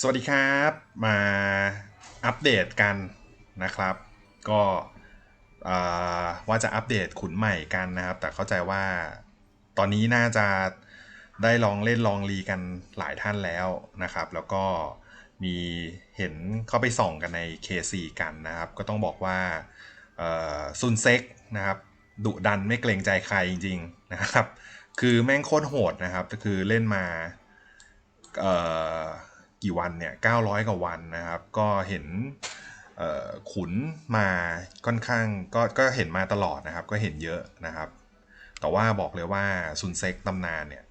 สวัสดีครับมาอัปเดตกันนะครับ ก็ว่าจะอัปเดตขุนใหม่กันนะครับ แต่เข้าใจว่าตอนนี้น่าจะได้ลองเล่นลองรีกันหลายท่านแล้วนะครับ แล้วก็มีเห็นเข้าไปส่องกันใน K4 กันนะครับ ก็ต้องบอกว่าซุนเซ็กนะครับดุดันไม่เกรงใจใครจริง ๆนะครับ คือแม่งโคตรโหดนะครับ ก็คือเล่นมาเอ่อ กี่วันเนี่ย900กว่าวันนะครับ ก็เห็นขุนมาค่อนข้างก็ก็เห็นมาตลอดนะครับ ก็เห็นเยอะนะครับ แต่ว่าบอกเลยว่าซุนเซ็กตำนานเนี่ย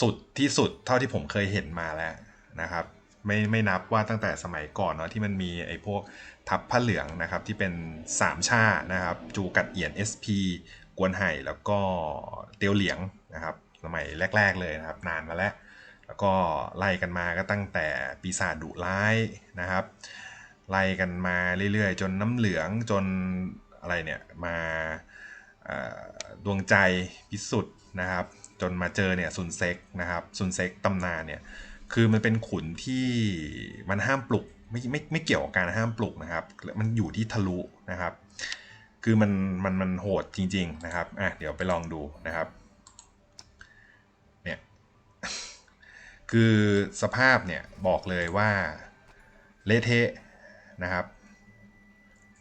สุดที่สุดเท่าที่ผมเคยเห็นมาแล้วนะครับ ไม่ไม่นับว่าตั้งแต่สมัยก่อนเนาะที่มันมีไอ้พวกทับผ้าเหลืองนะครับ ที่เป็นสามชานะครับ จูกัดเอียน SP กวนไห่แล้วก็เตียวเหลียงนะครับ สมัยแรก ๆ เลยนะครับ นานมาแล้ว แล้วก็ไล่กันมาก็ตั้งแต่ปีศาจดุร้ายนะครับ ไล่กันมาเรื่อยๆ จนน้ำเหลืองจนอะไรเนี่ยมาดวงใจพิสุทธิ์นะครับ จนมาเจอเนี่ยซุนเซ็กนะครับซุนเซ็กตำนานเนี่ยคือมันเป็นขุนที่มันห้ามปลุกไม่ไม่ไม่เกี่ยวกับการห้ามปลุกนะครับ มันอยู่ที่ทะลุนะครับ คือมันมันมันโหดจริง ๆ นะครับอะเดี๋ยวไปลองดูนะครับเนี่ย คือสภาพเนี่ยบอกเลยว่าเละเทะนะครับ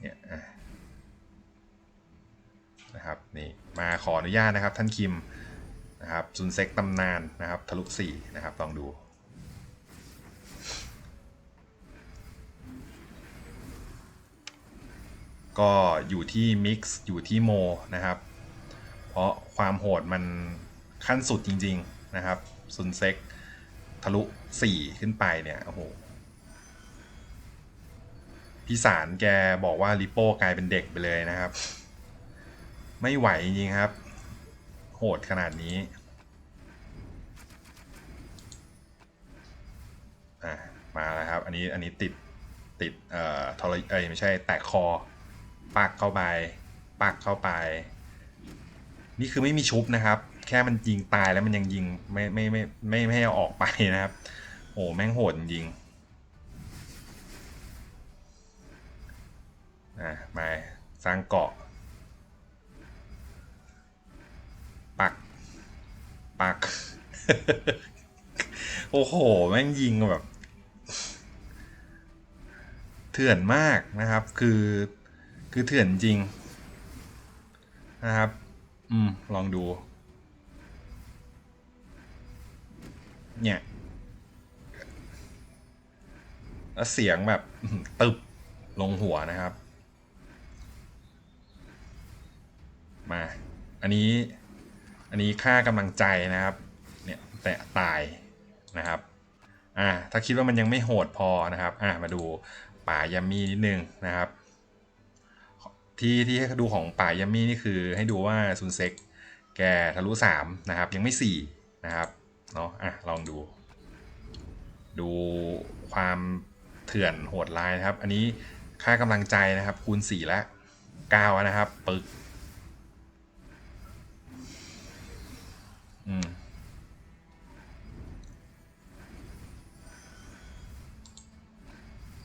เนี่ยนะครับนี่มาขออนุญาตนะครับท่านคิมนะครับซุนเซ็กตำนานนะครับทะลุสี่นะครับลองดูก็อยู่ที่มิกซ์อยู่ที่โมนะครับ เพราะความโหดมันขั้นสุดจริง ๆ นะครับซุนเซ็ก ทะลุ4ขึ้นไปเนี่ยโอ้โหพี่สารแกบอกว่าลิโป้กลายเป็นเด็กไปเลยนะครับ ไม่ไหวจริงครับ โหดขนาดนี้อะมาแล้วครับ อันนี้อันนี้ติดติดเอ่อทรเอ้ยไม่ใช่แตกคอ ปักเข้าไป ปักเข้าไป นี่คือไม่มีชุบนะครับ แค่มันยิงตายแล้วมันยังยิงไม่ไม่ไม่ไม่ไม่ให้เอาออกไปนะครับ โอ้แม่งโหดจริงอะมาสร้างเกาะ ปัก ปัก โอ้โห แม่งยิงแบบ เถื่อนมากนะครับ คือ คือเถื่อนจริงนะครับ อืม ลองดู เนี่ยแล้วเสียงแบบตึบลงหัวนะครับ มา อันนี้ อันนี้ค่ากำลังใจนะครับ เนี่ยแต่ตายนะครับ อ่า ถ้าคิดว่ามันยังไม่โหดพอนะครับ อ่ามาดูป่ายัมมี่นิดนึงนะครับ ที่ที่ให้ดูของป่ายัมมี่นี่คือให้ดูว่าซุนเซ็กแกทะลุ3นะครับ ยังไม่4นะครับ เนาะอะลองดู ดูความเถื่อนโหดร้ายนะครับ อันนี้ค่ากำลังใจนะครับคูณ4แล้ว9นะครับ ปึก อืม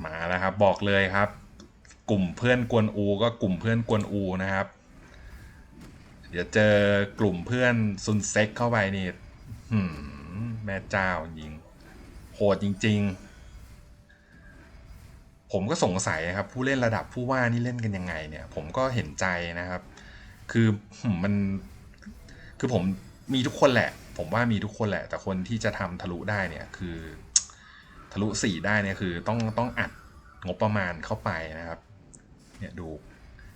มาแล้วครับ บอกเลยครับ กลุ่มเพื่อนกวนอูก็กลุ่มเพื่อนกวนอูนะครับ เดี๋ยวเจอกลุ่มเพื่อนซุนเซ็กเข้าไปนี่หืม ม่เจ้าจริง โหดจริง ๆ ผมก็สงสัยครับ ผู้เล่นระดับผู้ว่านี่เล่นกันยังไงเนี่ย ผมก็เห็นใจนะครับ คือมันคือผมมีทุกคนแหละ ผมว่ามีทุกคนแหละ แต่คนที่จะทำทะลุได้เนี่ยคือ ทะลุสี่ได้เนี่ยคือต้องต้องอัดงบประมาณเข้าไปนะครับ เนี่ยดู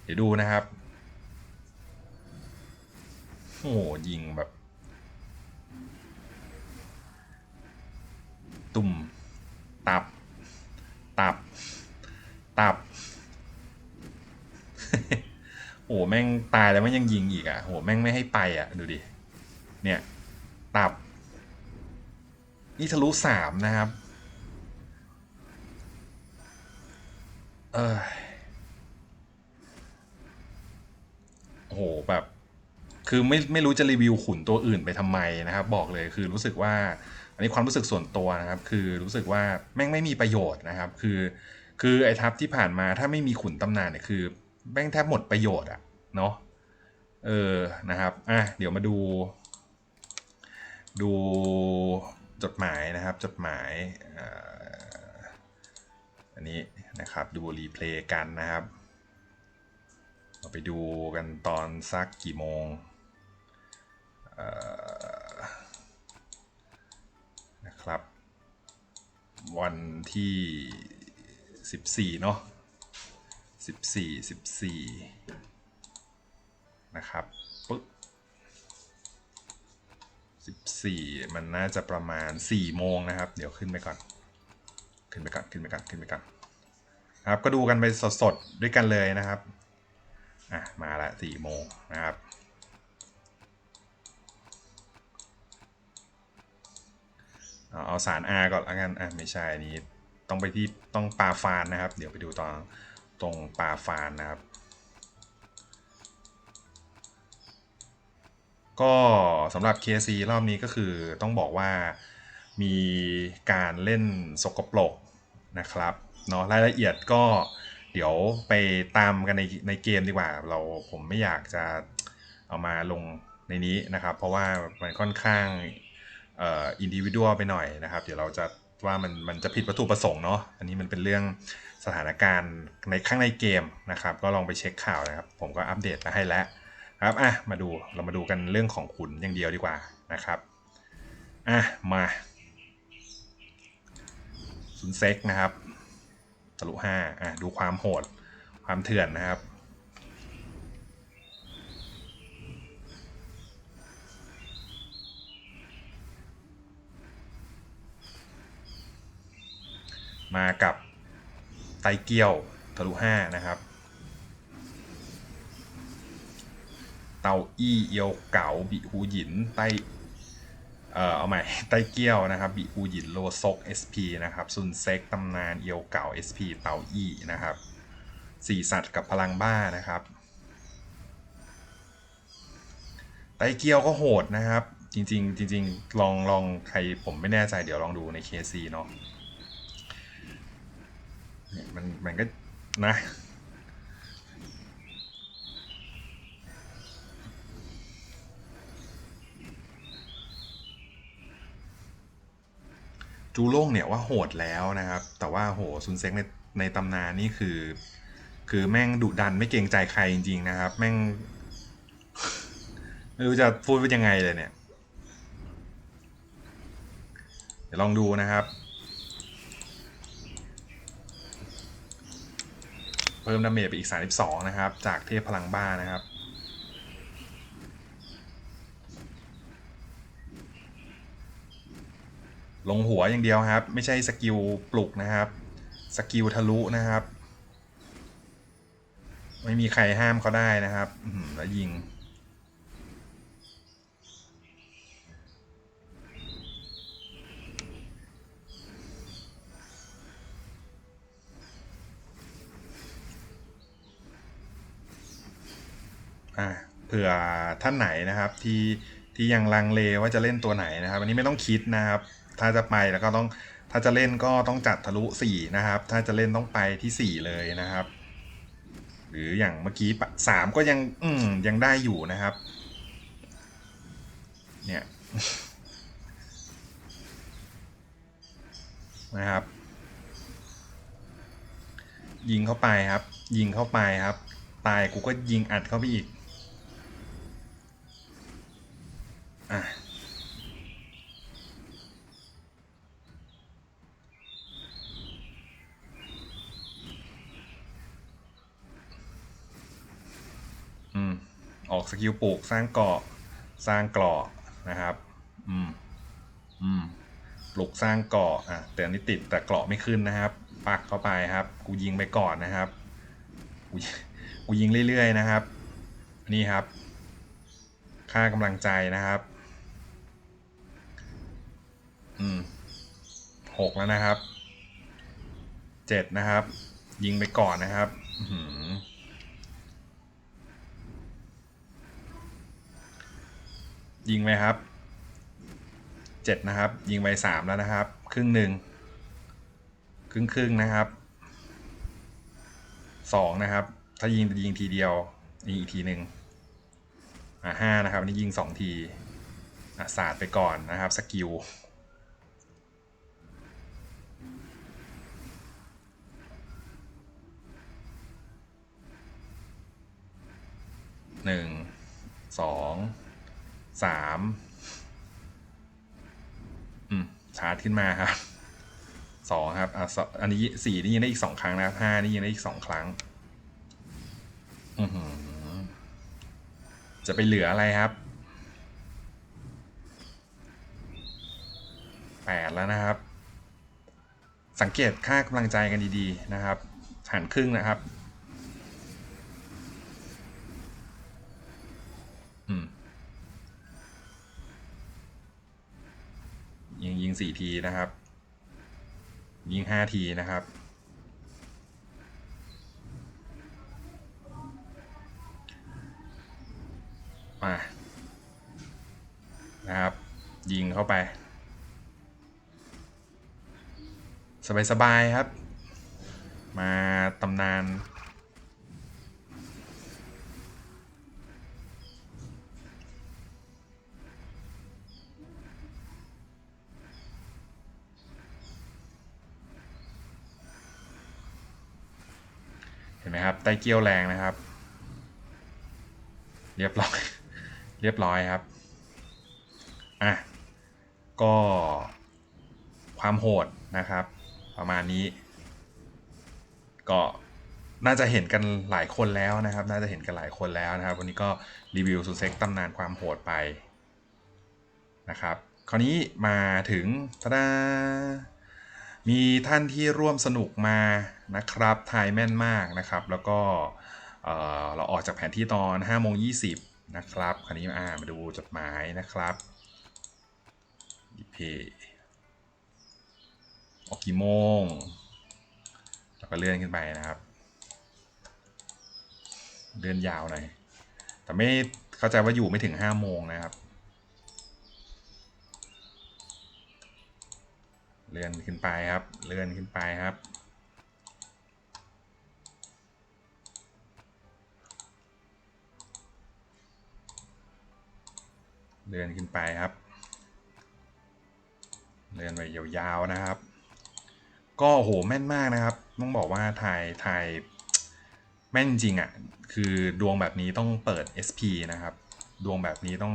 เดี๋ยวดูนะครับโอ้โหยิงแบบ ตุ่ม ตับ ตับ ตับ โอ้โหแม่งตายแล้วมันยังยิงอีกอะโหแม่งไม่ให้ไปอะ ดูดิ เนี่ย ตับ นี่ทะลุสามนะครับ เออโอ้โหแบบ คือไม่ไม่รู้จะรีวิวขุนตัวอื่นไปทำไมนะครับ บอกเลยคือรู้สึกว่า อันนี้ความรู้สึกส่วนตัวนะครับ คือรู้สึกว่าแม่งไม่มีประโยชน์นะครับ คือ คือไอ้ทัพที่ผ่านมาถ้าไม่มีขุนตำนานเนี่ยคือ แม่งแทบหมดประโยชน์อะเนาะเออนะครับอะเดี๋ยวมาดู ดูจดหมายนะครับจดหมายอันนี้นะครับดูรีเพลย์กันนะครับเราไปดูกันตอนสักกี่โมงเอ่อนะครับ วันที่ 14 เนาะ14 14 นะครับปึ๊บ14 มันน่าจะประมาณ 4 โมงนะครับ เดี๋ยวขึ้นไปก่อน ขึ้นไปก่อน ขึ้นไปก่อน ขึ้นไปก่อน ครับ ก็ดูกันไปสดๆ ด้วยกันเลยนะครับ อะ มาละ4โมงนะครับ เอาสาร R ก่อนละกันอะไม่ใช่อันนี้ต้องไปที่ต้องปลาฟานนะครับ เดี๋ยวไปดูตอนตรงปลาฟานนะครับ ก็สำหรับ KC รอบนี้ก็คือต้องบอกว่ามีการเล่นสกปรกนะครับเนาะรายละเอียดก็เดี๋ยวไปตามกันในในเกมดีกว่า เราผมไม่อยากจะเอามาลงในนี้นะครับ เพราะว่ามันค่อนข้าง อินดิวิวไปหน่อยนะครับ เดี๋ยวเราจะว่ามันมันจะผิดวัตถุประสงค์เนาะอันนี้มันเป็นเรื่องสถานการณ์ในข้างในเกมนะครับ ก็ลองไปเช็คข่าวนะครับ ผมก็อัปเดตมาให้แล้วครับอะมาดูเรามาดูกันเรื่องของขุนอย่างเดียวดีกว่านะครับอะมาศูนย์เซ็กนะครับทะลุห้าอะดูความโหดความเถื่อนนะครับ มากับไตเกียวทะลุห้านะครับ เตาอี้เอียวเก๋าบิฮูหยินไตเอ่อเอาใหม่ไตเกียวนะครับบิฮูหยินโลซก SP นะครับซุนเซ็กตำนานเอียวเก๋า SP เตาอี้นะครับสี่สัตว์กับพลังบ้านะครับ ไตเกียวก็โหดนะครับ จริงๆจริงๆลองลองใครผมไม่แน่ใจเดี๋ยวลองดูใน KC เนาะเนี่ย มันมันก็นะจูโล่งเนี่ยว่าโหดแล้วนะครับ แต่ว่าโหซุนเซ็กในในตำนานนี่คือ คือแม่งดุดันไม่เกรงใจใครจริง ๆ นะครับ แม่ง ไม่รู้จะพูดว่ายังไงเลยเนี่ย เดี๋ยวลองดูนะครับ เพิ่มดาเมจไปอีก 32 นะครับ จากเทพพลังบ้านะครับ ลงหัวอย่างเดียวครับ ไม่ใช่สกิลปลุกนะครับ สกิลทะลุนะครับ ไม่มีใครห้ามเขาได้นะครับ แล้วยิง ผื่อท่านไหนนะครับที่ที่ยังลังเลว่าจะเล่นตัวไหนนะครับ อันนี้ไม่ต้องคิดนะครับ ถ้าจะไปแล้วก็ต้องถ้าจะเล่นก็ต้องจัดทะลุ 4 นะครับ ถ้าจะเล่นต้องไปที่ 4 เลยนะครับ หรืออย่างเมื่อกี้สามก็ยังอืมยังได้อยู่นะครับ เนี่ยนะครับ ยิงเข้าไปครับ ยิงเข้าไปครับ ตายกูก็ยิงอัดเข้าไปอีก อะอืม ออกสกิลปลูกสร้างเกาะสร้างเกราะนะครับ อืม อืม ปลูกสร้างเกาะอะแต่อันนี้ติดแต่เกราะไม่ขึ้นนะครับ ปักเข้าไปครับ กูยิงไปก่อนนะครับ กูกูยิงเรื่อยๆนะครับ นี่ครับ ค่ากำลังใจนะครับ อืมหกแล้วนะครับเจ็ดนะครับ ยิงไปก่อนนะครับหยิงไหมครับเจ็ดนะครับ ยิงไปสามแล้วนะครับ ครึ่งหนึ่งครึ่งครึ่งนะครับสองนะครับ ถ้ายิงยิงทีเดียวยิงอีกทีหนึ่งอะห้านะครับนนี้ยิงสองทีอะศาสตร์ไปก่อนนะครับสกิล ขึ้นมาครับสองครับอะสอันนี้สี่นี่ยิงได้อีกสองครั้งนะครับห้านี่ยิงได้อีกสองครั้งอือหือจะไปเหลืออะไรครับแปดแล้วนะครับ สังเกตค่ากำลังใจกันดีๆนะครับหันครึ่งนะครับ อืม ยิงยิง สี่ทีนะครับ ยิงห้าทีนะครับ มา นะครับ ยิงเข้าไป สบาย ๆ ครับ มาตำนาน ไหมครับไต้เกี้ยวแรงนะครับ เรียบร้อย เรียบร้อยครับ อะ ก็ความโหดนะครับ ประมาณนี้ ก็น่าจะเห็นกันหลายคนแล้วนะครับ น่าจะเห็นกันหลายคนแล้วนะครับ วันนี้ก็รีวิวซูเซ็กตำนานความโหดไปนะครับ คราวนี้มาถึงตะดามีท่านที่ร่วมสนุกมา นะครับทายแม่นมากนะครับ แล้วก็เเราออกจากแผนที่ตอน5โมง20นะครับคราวนี้มาอ่ามาดูจดหมายนะครับดีเพออกกี่โมงแล้วก็เลื่อนขึ้นไปนะครับ เลื่อนยาวหน่อยแต่ไม่เข้าใจว่าอยู่ไม่ถึง5โมงนะครับ เลื่อนขึ้นไปครับ เลื่อนขึ้นไปครับ เลื่อนขึ้นไปครับเลื่อนไปยาวๆนะครับ ก็โหแม่นมากนะครับ ต้องบอกว่าถ่ายถ่ายแม่นจริงอะ่ะ คือดวงแบบนี้ต้องเปิด SP นะครับ ดวงแบบนี้ต้อง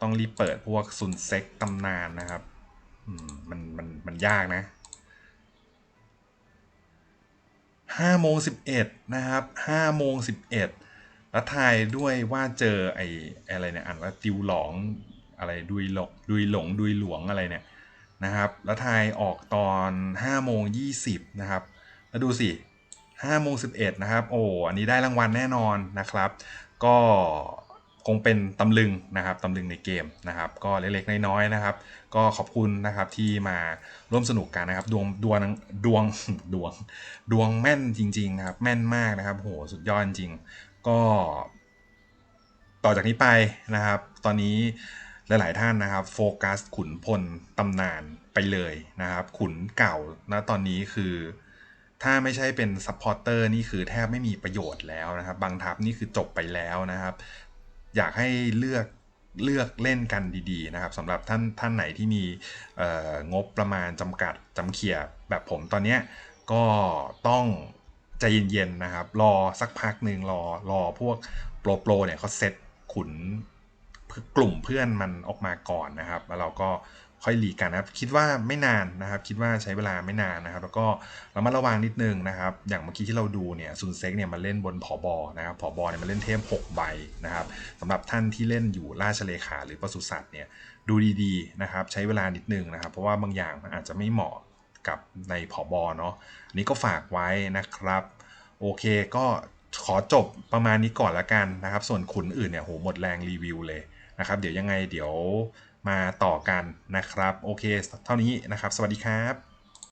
ต้องรีบเปิดพวกซุนเซ็กตำนานนะครับมันมันมันยากนะห้าโมงสิบเอ็ดนะครับห้าโมงสิบเอ็ด แล้วทายด้วยว่าเจอไอ้อะไรเนี่ยอ่านว่าติวหลองอะไรดุยหลงดุยหลงดุยหลวงอะไรเนี่ยนะครับ แล้วทายออกตอนห้าโมงยี่สิบนะครับ แล้วดูสิห้าโมงสิบเอ็ดนะครับ โอ้อันนี้ได้รางวัลแน่นอนนะครับ ก็คงเป็นตำลึงนะครับตำลึงในเกมนะครับ ก็เล็กๆน้อยๆนะครับ ก็ขอบคุณนะครับที่มาร่วมสนุกกันนะครับ ดวงดวงดวงดวงดวงแม่นจริง ๆ นะครับ แม่นมากนะครับโหสุดยอดจริง ก็ต่อจากนี้ไปนะครับ ตอนนี้หลาย ๆ ท่านนะครับโฟกัสขุนพลตำนานไปเลยนะครับ ขุนเก่านะตอนนี้คือถ้าไม่ใช่เป็นซัพพอร์เตอร์นี่คือแทบไม่มีประโยชน์แล้วนะครับ บางทัพนี่คือจบไปแล้วนะครับ อยากให้เลือกเลือกเล่นกันดีๆนะครับสำหรับท่านท่านไหนที่มีงบประมาณจำกัดจำเขียแบบผมตอนนี้ก็ต้อง ใจเย็นๆนะครับ รอสักพักหนึ่งรอรอพวกโปรโปรเนี่ยเขาเซตขุนกลุ่มเพื่อนมันออกมาก่อนนะครับ แล้วเราก็ค่อยหลีกกันนะครับ คิดว่าไม่นานนะครับ คิดว่าใช้เวลาไม่นานนะครับ แล้วก็เรามาระวังนิดนึงนะครับ อย่างเมื่อกี้ที่เราดูเนี่ยซุนเซ็กเนี่ยมาเล่นบนผอบอนะครับผอบอเนี่ยมาเล่นเทพ6ใบนะครับสำหรับท่านที่เล่นอยู่ราชเลขาหรือปศุสัตว์เนี่ยดูดีๆนะครับ ใช้เวลานิดนึงนะครับ เพราะว่าบางอย่างมันอาจจะไม่เหมาะ กับในผอบอเนาะอันนี้ก็ฝากไว้นะครับ โอเคก็ขอจบประมาณนี้ก่อนละกันนะครับ ส่วนขุนอื่นเนี่ยโหหมดแรงรีวิวเลยนะครับ เดี๋ยวยังไงเดี๋ยวมาต่อกันนะครับ โอเค เท่านี้นะครับ สวัสดีครับ